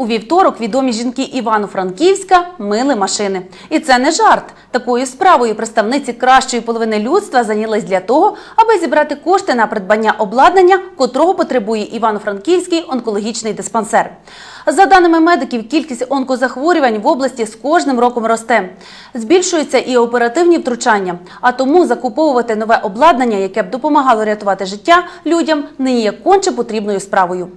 У вівторок відомі жінки Івано-Франківська мили машини. І це не жарт. Такою справою представниці кращої половини людства зайнялись для того, аби зібрати кошти на придбання обладнання, котрого потребує Івано-Франківський онкологічний диспансер. За даними медиків, кількість онкозахворювань в області з кожним роком росте. Збільшуються і оперативні втручання. А тому закуповувати нове обладнання, яке б допомагало рятувати життя людям, нині є конче потрібною справою.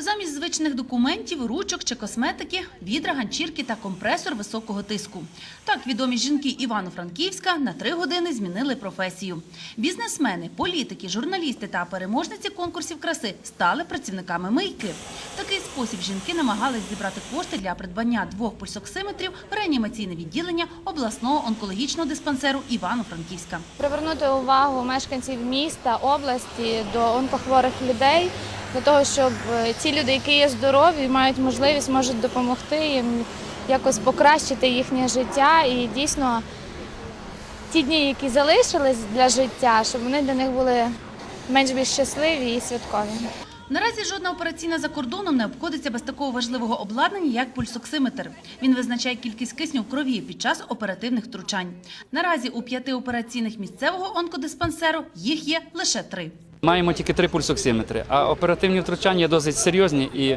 Замість звичних документів, ручок чи косметики, відра, ганчірки та компресор високого тиску. Так відомі жінки Івано-Франківська на три години змінили професію. Бізнесмени, політики, журналісти та переможниці конкурсів краси стали працівниками мийки. Такий спосіб жінки намагались зібрати кошти для придбання двох пульсоксиметрів в реанімаційне відділення обласного онкологічного диспансеру Івано-Франківська. привернути увагу мешканців міста, області до онкохворих людей, для того, щоб е, ті люди, які є здорові, мають можливість, можуть допомогти їм якось покращити їхнє життя і дійсно ті дні, які залишились для життя, щоб вони для них були менш більш щасливі і святкові. Наразі жодна операційна за кордоном не обходиться без такого важливого обладнання, як пульсоксиметр. Він визначає кількість кисню в крові під час оперативних втручань. Наразі у п'яти операційних місцевого онкодиспансеру їх є лише три. Маємо тільки три пульсоксиметри, а оперативні втручання досить серйозні і,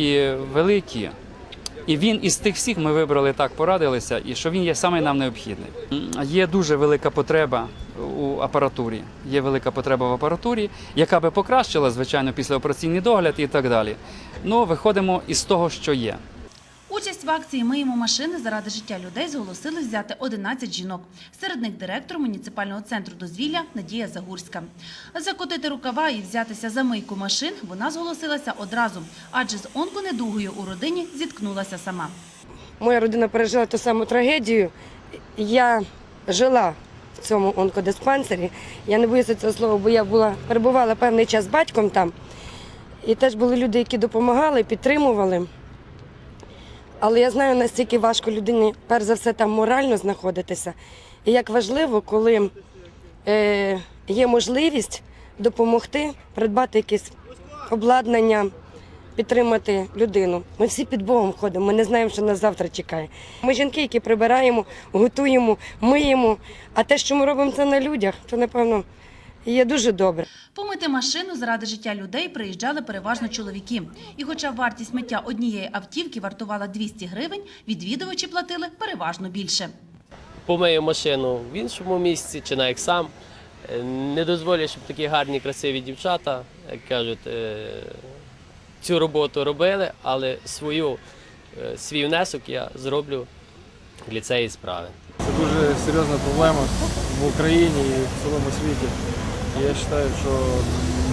і великі. І він із тих всіх ми вибрали так, порадилися, і що він є саме нам необхідний. Є дуже велика потреба у апаратурі. Є велика потреба в апаратурі, яка би покращила, звичайно, післяопераційний догляд і так далі. Ну, виходимо із того, що є. Участь в акції Миємо машини заради життя людей зголосили взяти 11 жінок. Серед них директор муніципального центру дозвілля Надія Загурська. Закотити рукава і взятися за мийку машин вона зголосилася одразу, адже з онконедугою у родині зіткнулася сама. Моя родина пережила ту саму трагедію. Я жила в цьому онкодиспансері. Я не боюся цього слова, бо я була перебувала певний час батьком там. І теж були люди, які допомагали, підтримували. Але я знаю, наскільки важко людині, перш за все, там морально знаходитися. І як важливо, коли е, є можливість допомогти, придбати якесь обладнання, підтримати людину. Ми всі під Богом ходимо, ми не знаємо, що нас завтра чекає. Ми жінки, які прибираємо, готуємо, миємо. А те, що ми робимо це на людях, то напевно є дуже добре. Помити машину заради життя людей приїжджали переважно чоловіки. І хоча вартість миття однієї автівки вартувала 200 гривень, відвідувачі платили переважно більше. помию машину в іншому місці чи навіть сам. Е, Не дозволю, щоб такі гарні, красиві дівчата, як кажуть, е, цю роботу робили, але свою, е, свій внесок я зроблю для цієї справи. Це дуже серйозна проблема в Україні і в цілому світі. Я вважаю, що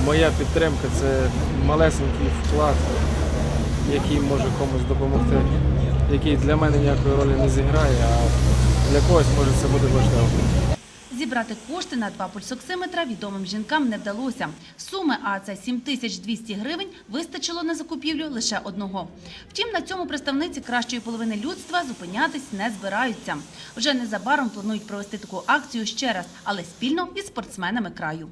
моя підтримка це малесенький вклад, який може комусь допомогти, який для мене ніякої ролі не зіграє, а для когось може це буде важливо. Зібрати кошти на два пульсоксиметра відомим жінкам не вдалося. Суми, а це 7200 гривень, вистачило на закупівлю лише одного. Втім, на цьому представниці кращої половини людства зупинятись не збираються. Вже незабаром планують провести таку акцію ще раз, але спільно із спортсменами краю.